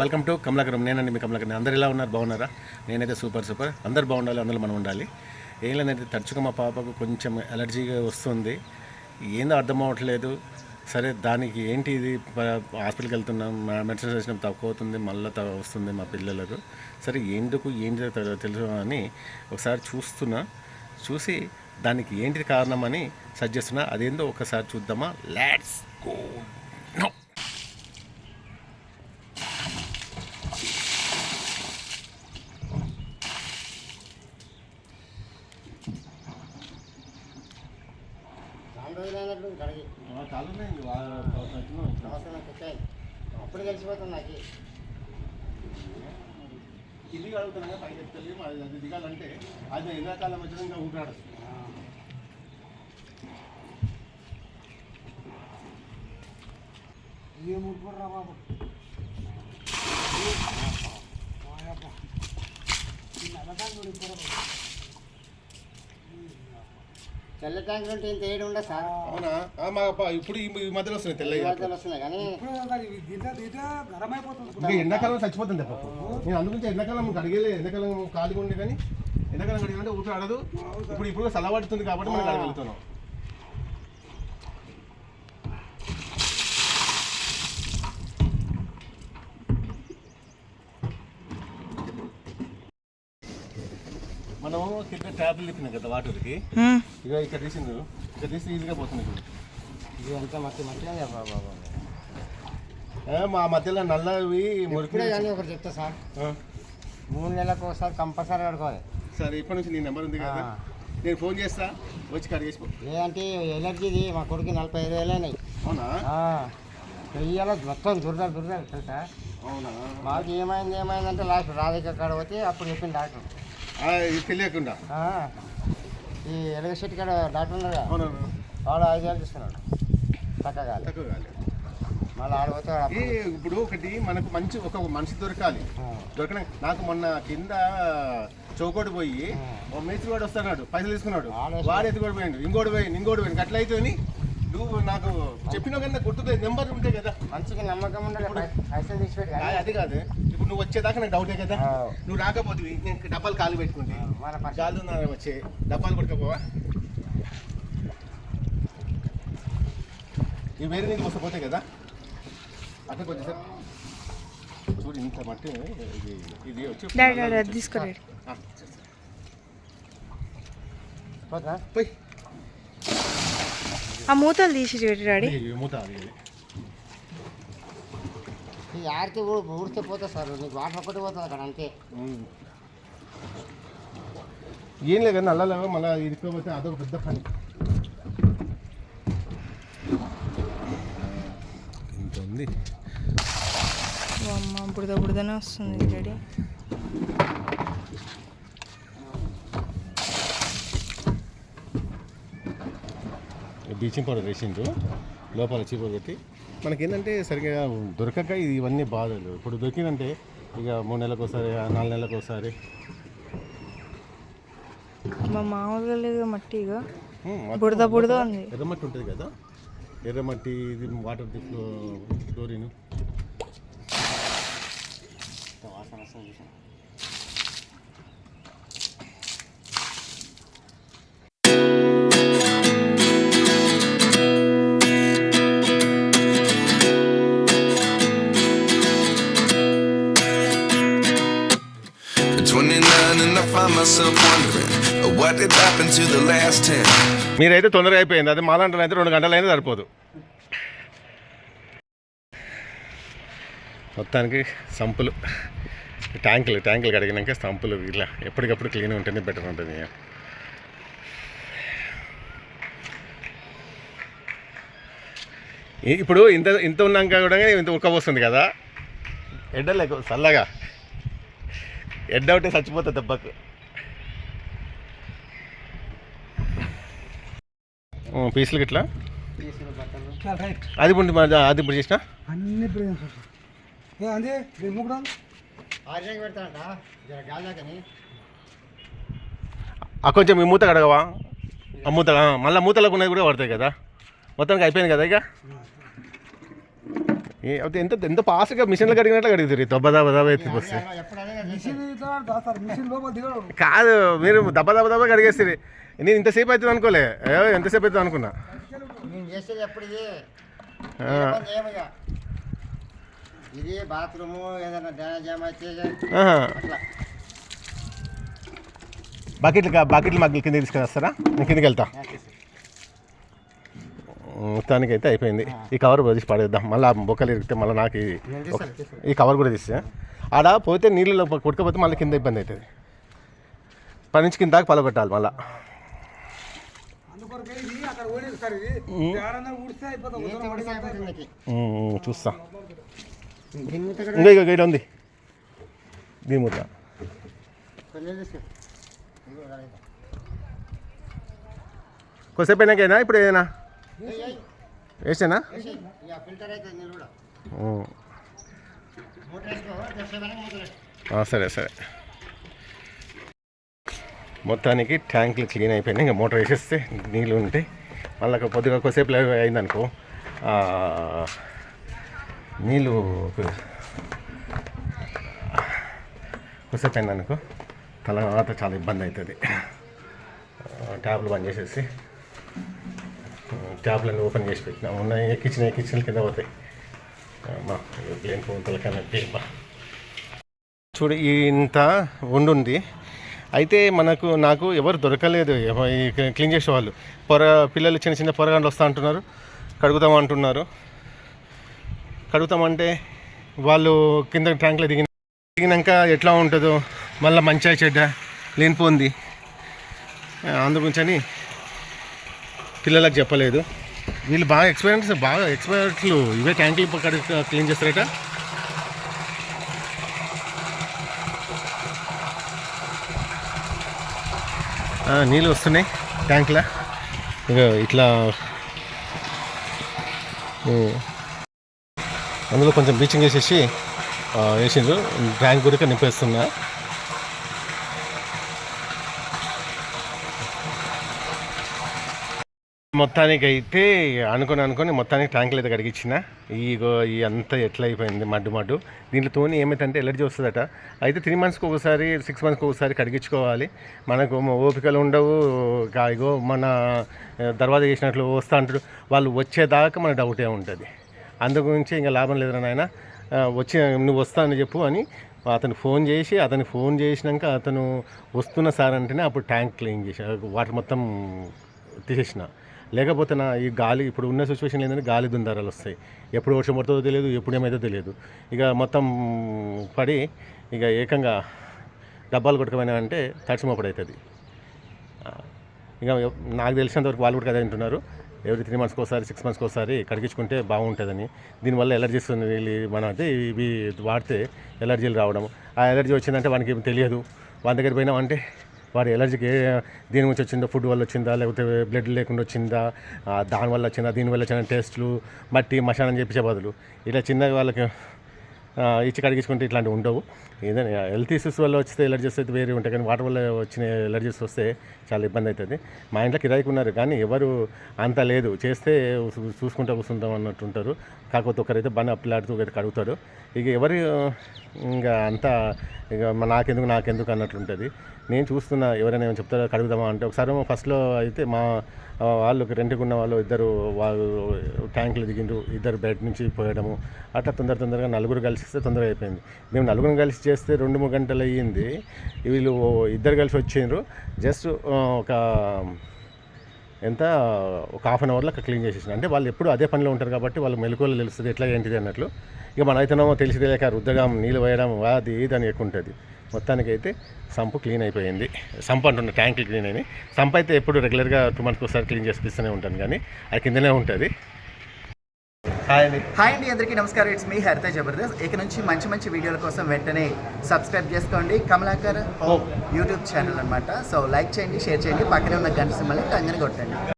Welcome to Kamalakaram నేనండి మీ కమలాకరం అందరు ఎలా ఉన్నారు? బాగున్నారా? నేనైతే సూపర్ సూపర్. అందరు బాగుండాలి అందరూ మనం ఉండాలి. ఏం లేదంటే తరచుగా మా పాపకు కొంచెం ఎలర్జీగా వస్తుంది. ఏందో అర్థం అవ్వట్లేదు. సరే దానికి ఏంటి ఇది? హాస్పిటల్కి వెళ్తున్నాం మెడిసిన్ వేసినప్పుడు తక్కువ అవుతుంది మళ్ళీ వస్తుంది మా పిల్లలకు. సరే ఎందుకు ఏంటి తెలుసు అని ఒకసారి చూస్తున్నా. చూసి దానికి ఏంటి కారణం అని సజెస్ట్ చేస్తున్నా. అదేందో ఒకసారి చూద్దామా? లెట్స్ గో నో చాలా రోజులు అయినట్లు కడిగి చాలా కుట్టాయి అప్పుడు కలిసిపోతుంది నాకు. ఇది అడుగుతున్నా పైకి ఎత్తుకెళ్ళి అది అది దిగాలంటే అది ఎండాకాలం వచ్చిన ఇంకా ఉంటాడు ఏ బాబు? తెల్ల ట్యాంకులు ఉంటే ఇంత ఏడు ఉండదు సార్. అవునా? ఆ, మా అబ్బా, ఇప్పుడు ఈ ఈ మధ్యలో వస్తున్నాయి తెల్లగా వార్తలు వస్తున్నాయి కానీ ఇంకా ఎండాకాలం చచ్చిపోతుంది దెబ్బ నేను అందుగురించి ఎండాకాలం కడిగేలే ఎండాకాలం ఖాళీగా ఉండే కానీ ఎండాకాలం కడిగాలంటే ఊపిరి ఆడదు ఇప్పుడు ఇప్పుడు చల్లబడుతుంది కాబట్టి మనం కడగలుగుతున్నాం మనము కింద ట్యాబ్లు తిప్పినాం కదా వాటర్కి. ఇక ఇక్కడ తీసింది ఇక్కడ తీసి ఈజీగా పోతుంది ఇప్పుడు. ఇది ఎంత మట్టి మట్టి. బాబు మా మధ్యలో నల్లవి మురికి ఇప్పుడే కానీ ఒకటి చెప్తా సార్. మూడు నెలలకు ఒకసారి కంపల్సరీ కడుకోవాలి సరే ఇప్పటి నుంచి నీ నెంబర్ ఉంది కదా. నేను ఫోన్ చేస్తా. వచ్చి కడిగేసిపో అంటే ఎలర్జీది మా కొడుకు నలభై ఐదు వేలు అయినాయి. అవునా? వెయ్యాల మొత్తం దురద దురద తెలుసా? అవునా? మాకు ఏమైంది ఏమైందంటే లాస్ట్ రాధిక కాడ పోతే అప్పుడు చెప్పింది డాక్టర్. తెలియకుండా. ఈ ఎలగశెట్టి కాడ డాక్టర్ కదా అవునవును. వాడు ఐదు వేలు తీసుకున్నాడు. తక్కువ కాలేదు మళ్ళీ ఆడిపోతే వాడు ఈ అప్పుడు- ఇప్పుడు ఒకటి మనకు మంచి ఒక మనిషి దొరకాలి. ఆ, దొరకన నాకు మొన్న కింద చౌకోటి పోయి ఓ మేస్త్రి వాడు వస్తున్నాడు పైసలు తీసుకున్నాడు. వాడే ఎత్తుకోడి పోయిండు ఇంకోటి పోయింది ఇంకోటి పోయింది అట్లా అయితే నువ్వు నాకు చెప్పిన కన్నా గుర్తులేదు. నెంబర్ ఉంటాయి కదా. మంచిగా నమ్మకం ఉండాలి పైసలు తీసిపెట్టి ఆ, అది కాదు. ఇప్పుడు నువ్వు వచ్చేదాకా నాకు డౌటే కదా. నువ్వు రాకపోతే నేను డబ్బాలు ఖాళీ పెట్టుకుంటే. గాలి వచ్చే? డబ్బాలు పట్టుకపోవా ఇవి వేరే నీళ్ళు వస్తే కదా. అట్లా కొంచెం సేపు చూడు ఇంత మట్టి ఇది ఇది వచ్చి సరే, సరే. పోతా? పోయ్. ఆ మూతలు తీసి చూడు డాడీ. మూత ఆడితే ఊడితే పోతా సార్ నీకు వాటర్ ఒకటి పోతుంది అక్కడ అంతే. ఉమ్. ఏం లేదు కానీ మళ్ళీ ఇరుక్కోపోతే అదొక పెద్ద పని. ఇంత ఉంది అమ్మ బుడద బుడదనే వస్తుంది డాడీ. బ్లీచింగ్ పౌడర్ వేసిండ్రు. లోపల చీపురు పెట్టి. మనకేంటంటే సరిగ్గా దొరకక ఇది ఇవన్నీ బాధలు. ఇప్పుడు దొరికిందంటే ఇక మూడు నెలలకు ఒకసారి నాలుగు నెలలకు ఒకసారి. మా మామూలుగా లేదు మట్టి బుడద బుడద ఉంది. ఎర్రమట్టి ఉంటుంది కదా? ఎర్రమట్టి ఇది వాటర్ ఫ్లో క్లోరిన్. వాసన మీరైతే తొందరగా అయిపోయింది. అది మాలాంటి అయితే రెండు గంటలైనా సరిపోదు. మొత్తానికి సంపులు ట్యాంకులు ట్యాంకులు కడిగినాక సంపులు ఇట్లా ఎప్పటికప్పుడు క్లీన్ ఉంటేనే బెటర్ ఉంటుంది. ఇప్పుడు ఇంత ఇంత ఉన్నాక కూడా ఇంత ఉక్క వస్తుంది కదా. ఎడ్డలేకు చల్లగా ఎడ్డ ఒకటి చచ్చిపోతుంది దెబ్బకు. పీసులు గిట్లా? అది ఇప్పుడు మా- అది ఇప్పుడు చేసిన? అన్ని కొంచెం ఈ మూత కడగవా? ఆ మూత మళ్ళా మూతలకు ఉన్నది కూడా పడతాయి కదా. మొత్తానికి అయిపోయింది కదా ఇక? ఎంత ఎంత ఫాస్ట్గా మిషన్లు కడిగినట్లు కడుగుతారు దెబ్బ దెబ్బ దెబ్బ ఎత్తి వస్తే. ఎప్పుడు అదే మిషన్ ఇట్లా వాడతా సార్ మిషన్ లోపల దిగడు కాదు మీరు దెబ్బ దెబ్బ దెబ్బ కడిగేస్తారు నేను ఇంతసేపు అవుతుంది అనుకోలే. ఎంతసేపు అవుతుంది అనుకున్నా. ఇది? బాత్రూము ఏదైనా డ్యామేజ్. అట్లా. బకెట్లు బకెట్లు మగ్గులు కింద తీసుకుని వస్తారా? నేను కిందకి వెళ్తా. మొత్తానికి అయితే అయిపోయింది ఈ కవర్ తీసి పడేద్దాం. మళ్ళీ బొక్కలు ఇరిగితే మళ్ళీ నాకు ఈ- కవర్ కూడా తీస్తే. ఆడ పోతే నీళ్ళు కొట్టుకపోతే మళ్ళీ కింద ఇబ్బంది అవుతుంది పని నుంచి కింద దాకా పలగొట్టాలి మళ్ళీ. అందుకొరకే ఇది అక్కడ ఓడేది సార్ ఇది. ఏడన్నా ఊడిస్తే అయిపోతాం ఏంటి ఉడికి అయిపోతుంది నీకు చూస్తా. కూడా ఇంకా ఇక ఇక్కడ ఉంది. దీని ముద్ద. కొద్దిసేపు అయినాకైనా ఇప్పుడు ఏదైనా? వేసేనా సరే సరే. మొత్తానికి ట్యాంకులు క్లీన్ అయిపోయినాయి. ఇంకా మోటార్ వేసేస్తే నీళ్ళు ఉంటాయి మళ్ళీ పొద్దుగా కొద్దిగా కొద్దిసేపు అయిందనుకో నీళ్ళు కొద్దిసేపు అయిందనుకో తర్వాత చాలా ఇబ్బంది అవుతుంది. ట్యాబ్లు ట్యాప్లు బంద్ చేసేసి. ట్యాబ్లన్నీ ఓపెన్ చేసి పెట్టినా. ఉన్నాయి కిచెన్ కిచెన్ కింద పోతాయి అమ్మా ఏం ఫోన్ కనెక్ట్ చూడు ఇంత ఉండుంది. అయితే మనకు నాకు ఎవరు దొరకలేదు. క్లీన్ చేసేవాళ్ళు పొర పిల్లలు చిన్న చిన్న పొరగాండ్లు వస్తూ అంటున్నారు. కడుగుతాం అంటున్నారు. కడుగుతామంటే వాళ్ళు కింద ట్యాంక్లో దిగిన దిగినాక ఎట్లా ఉంటుందో. మళ్ళీ మంచిగా చెడ్డ లేనిపోంది అందు అని పిల్లలకు చెప్పలేదు. వీళ్ళు బాగా ఎక్స్పీరియన్స్ బాగా ఎక్స్పర్ట్లు ఇవే ట్యాంకులు కడుగు క్లీన్ చేస్తారట. నీళ్ళు వస్తున్నాయి ట్యాంక్లో ఇక ఇట్లా. అందులో కొంచెం బ్లీచింగ్ వేసేసి వేసిండ్రు. ట్యాంక్ గురిక నింపేస్తున్నా. మొత్తానికి అయితే అనుకొని అనుకొని మొత్తానికి ట్యాంకులు అయితే కడిగించిన ఇగో ఈ అంతా ఎట్లా అయిపోయింది మడ్డు మడ్డు. దీంట్లోతోని ఏమైతే ఎలర్జీ వస్తుందట. అయితే త్రీ మంత్స్కి ఒకసారి సిక్స్ మంత్స్కి ఒకసారి కడిగించుకోవాలి. మనకు ఓపికలు ఉండవు. ఇగో మన దర్వాజ దర్వాజా చేసినట్లు వస్తా అంటాడు వాళ్ళు వచ్చేదాకా మన డౌటే ఉంటుంది. అందు గురించి ఇంకా లాభం లేదురా నాయన. వచ్చి నువ్వు వస్తానని చెప్పు అని అతను ఫోన్ చేసి అతను ఫోన్ చేసినాక అతను వస్తున్న సార్ అంటేనే అప్పుడు ట్యాంక్ క్లీన్ చేసి వాటర్ మొత్తం తీసేసిన. లేకపోతే నా ఈ గాలి ఇప్పుడు ఉన్న సిచ్యువేషన్ ఏంటంటే గాలి దుందారాలు వస్తాయి. ఎప్పుడు వర్షం పడుతుందో తెలియదు ఎప్పుడు ఏమైతే తెలియదు. ఇక మొత్తం పడి ఇక ఏకంగా డబ్బాలు కొట్టుకపోయినా అంటే తడిసిమోపడు అవుతుంది ఇక నాకు తెలిసినంతవరకు వాళ్ళు కూడా కదా అంటున్నారు. ఎవ్రీ త్రీ మంత్స్కి ఒకసారి సిక్స్ మంత్స్కి ఒకసారి కడిగించుకుంటే బాగుంటుందని. దీనివల్ల ఎలర్జీస్ వీళ్ళు మనం అంటే ఇవి వాడితే ఎలర్జీలు రావడం. ఆ ఎలర్జీ వచ్చిందంటే వానికి తెలియదు. వాళ్ళ దగ్గర పోయినామంటే వాడి ఎలర్జీకి ఏ దీని నుంచి వచ్చిందో ఫుడ్ వల్ల వచ్చిందా లేకపోతే బ్లడ్ లేకుండా వచ్చిందా దానివల్ల దాని వల్ల వచ్చిందా దీని వల్ల వచ్చిన టేస్ట్లు మట్టి మశానం చేపించే బదులు. ఇలా చిన్నగా వాళ్ళకి ఇచ్చి కడిగించుకుంటే ఇట్లాంటివి ఉండవు. ఏదైనా హెల్త్ ఇష్యూస్ వల్ల వస్తే ఎలర్జీస్ అయితే వేరే ఉంటాయి కానీ వాటర్ వల్ల వచ్చిన ఎలర్జీస్ వస్తే చాలా ఇబ్బంది అవుతుంది. మా ఇంట్లో కిరాయికి ఉన్నారు కానీ ఎవరు అంత లేదు. చేస్తే చూసుకుంటా చూసుకుంటూ కూర్చుంటాం అన్నట్టు ఉంటారు. కాకపోతే ఒకరైతే బాగా అప్పిలాడుతూ ఒకరు కడుగుతాడు. ఇక ఎవరు ఇంకా అంతా ఇక నాకెందుకు నాకెందుకు అన్నట్టు ఉంటుంది. నేను చూస్తున్నా ఎవరైనా ఏమైనా చెప్తారో కడుగుదామా అంటే ఒకసారి ఫస్ట్లో అయితే మా వాళ్ళకి రెంట్కి ఉన్న వాళ్ళు ఇద్దరు వాళ్ళు ట్యాంకులు దిగిండ్రు ఇద్దరు బయట నుంచి పోయడము. అట్లా తొందర తొందరగా నలుగురు కలిసిస్తే తొందరగా అయిపోయింది. మేము నలుగురు కలిసి చేస్తే రెండు మూడు గంటలు అయ్యింది. వీళ్ళు ఇద్దరు కలిసి వచ్చిండ్రు. జస్ట్ ఒక ఎంత ఒక హాఫ్ అన్ అవర్లో క్లీన్ చేసేసిన అంటే వాళ్ళు ఎప్పుడు అదే పనిలో ఉంటారు కాబట్టి వాళ్ళు మెలకువలు తెలుస్తుంది ఎట్లా ఏంటిది అన్నట్లు. ఇక మనైతేనేమో అయితేనేమో తెలిసి తెలియక రుద్దడం నీళ్ళు వేయడం అది ఇది అని ఎక్కువ ఉంటుంది. మొత్తానికి అయితే సంపు క్లీన్ అయిపోయింది. సంపు అంటున్న ట్యాంకులు క్లీన్ అయినాయి. సంపు అయితే ఎప్పుడు రెగ్యులర్గా టూ మంత్స్కి ఒకసారి క్లీన్ చేపిస్తూనే ఉంటాను కానీ అది కిందనే ఉంటుంది. హాయ్ అండి. హాయ్ అండి అందరికీ నమస్కారం. ఇట్స్ మీ హరిత జబర్దస్త్ ఇక నుంచి మంచి మంచి వీడియోల కోసం వెంటనే సబ్స్క్రైబ్ చేసుకోండి. కమలాకర్ యూట్యూబ్ ఛానల్ అన్నమాట. సో లైక్ చేయండి షేర్ చేయండి. పక్కనే ఉన్న గంట సింబల్ని టంగని కొట్టండి.